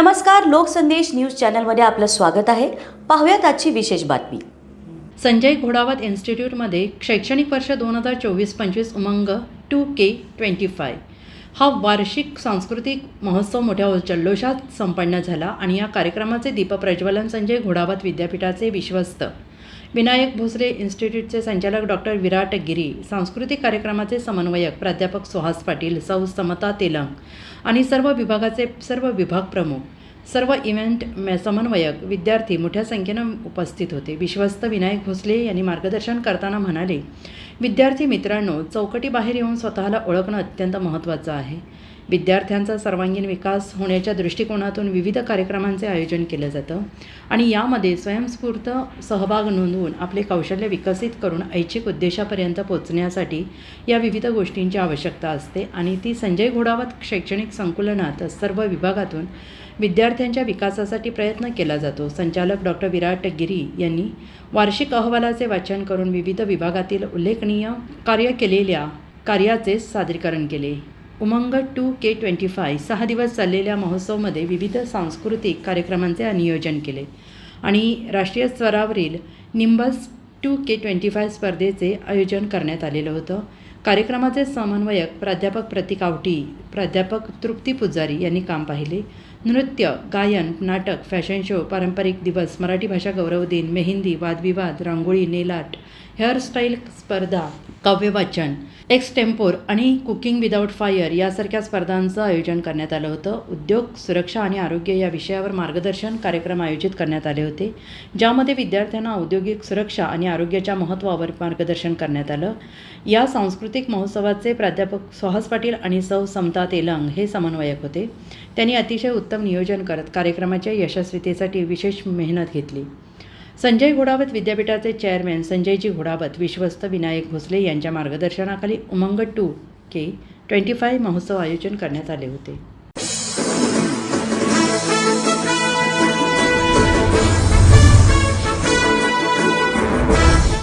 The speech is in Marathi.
नमस्कार लोकसंदेश न्यूज चॅनलमध्ये आपलं स्वागत आहे. पाहूयात आजची विशेष बातमी. संजय घोडावत इन्स्टिट्यूटमध्ये शैक्षणिक वर्ष दोन हजार चोवीस पंचवीस Umang two K twenty five. हा वार्षिक सांस्कृतिक महोत्सव मोठ्या जल्लोषात संपन्न झाला आणि या कार्यक्रमाचे दीपप्रज्वलन संजय घोडावत विद्यापीठाचे विश्वस्त. विनायक भोसले इन्स्टिट्यूटचे संचालक डॉक्टर विराट गिरी सांस्कृतिक कार्यक्रमाचे समन्वयक प्राध्यापक सुहास पाटील सौ समता तेलंग आणि सर्व विभागाचे सर्व विभाग प्रमुख. सर्व इव्हेंट समन्वयक विद्यार्थी मोठ्या संख्येनं उपस्थित होते. विश्वस्त विनायक भोसले यांनी मार्गदर्शन करताना म्हणाले विद्यार्थी मित्रांनो चौकटीबाहेर येऊन स्वतःला ओळखणं अत्यंत महत्त्वाचं आहे. विद्यार्थ्यांचा सर्वांगीण विकास होण्याच्या दृष्टिकोनातून विविध कार्यक्रमांचे आयोजन केलं जातं. आणि यामध्ये स्वयंस्फूर्त सहभाग नोंदवून आपले कौशल्य विकसित करून ऐच्छिक उद्देशापर्यंत पोचण्यासाठी या विविध गोष्टींची आवश्यकता असते. आणि ती संजय घोडावत शैक्षणिक संकुलनात सर्व विभागातून विद्यार्थ्यांच्या विकासासाठी प्रयत्न केला जातो. संचालक डॉक्टर विराट गिरी यांनी वार्षिक अहवालाचे वाचन करून विविध विभागातील उल्लेखनीय कार्य केलेल्या कार्याचे सादरीकरण केले. Umang two K twenty five सहा दिवस चाललेल्या महोत्सवमध्ये विविध सांस्कृतिक कार्यक्रमांचे नियोजन केले. आणि राष्ट्रीय स्तरावरील Nimbus two K twenty five स्पर्धेचे आयोजन करण्यात आलेलं होतं. कार्यक्रमाचे समन्वयक प्राध्यापक प्रतीक आवटी प्राध्यापक तृप्ती पुजारी यांनी काम पाहिले. नृत्य गायन नाटक फॅशन शो पारंपरिक दिवस मराठी भाषा गौरव दिन मेहंदी वादविवाद रांगोळी नेलाट हेअरस्टाईल स्पर्धा काव्यवाचन एक्स टेम्पोर आणि कुकिंग विदाऊट फायर यासारख्या स्पर्धांचं आयोजन करण्यात आलं होतं. उद्योग सुरक्षा आणि आरोग्य या विषयावर मार्गदर्शन कार्यक्रम आयोजित करण्यात आले होते ज्यामध्ये विद्यार्थ्यांना औद्योगिक सुरक्षा आणि आरोग्याच्या महत्त्वावर मार्गदर्शन करण्यात आलं. या सांस्कृतिक महोत्सवाचे प्राध्यापक सुहास पाटील आणि सौ समता तेलंग हे समन्वयक होते. त्यांनी अतिशय उत्तम नियोजन करत कार्यक्रमाच्या यशस्वीतेसाठी विशेष मेहनत घेतली. संजय घोडावत विद्यापीठाचे चेअरमॅन संजयजी घोडावत विश्वस्त विनायक भोसले यांच्या मार्गदर्शनाखाली Umang two K twenty five महोत्सव आयोजन करण्यात आले होते.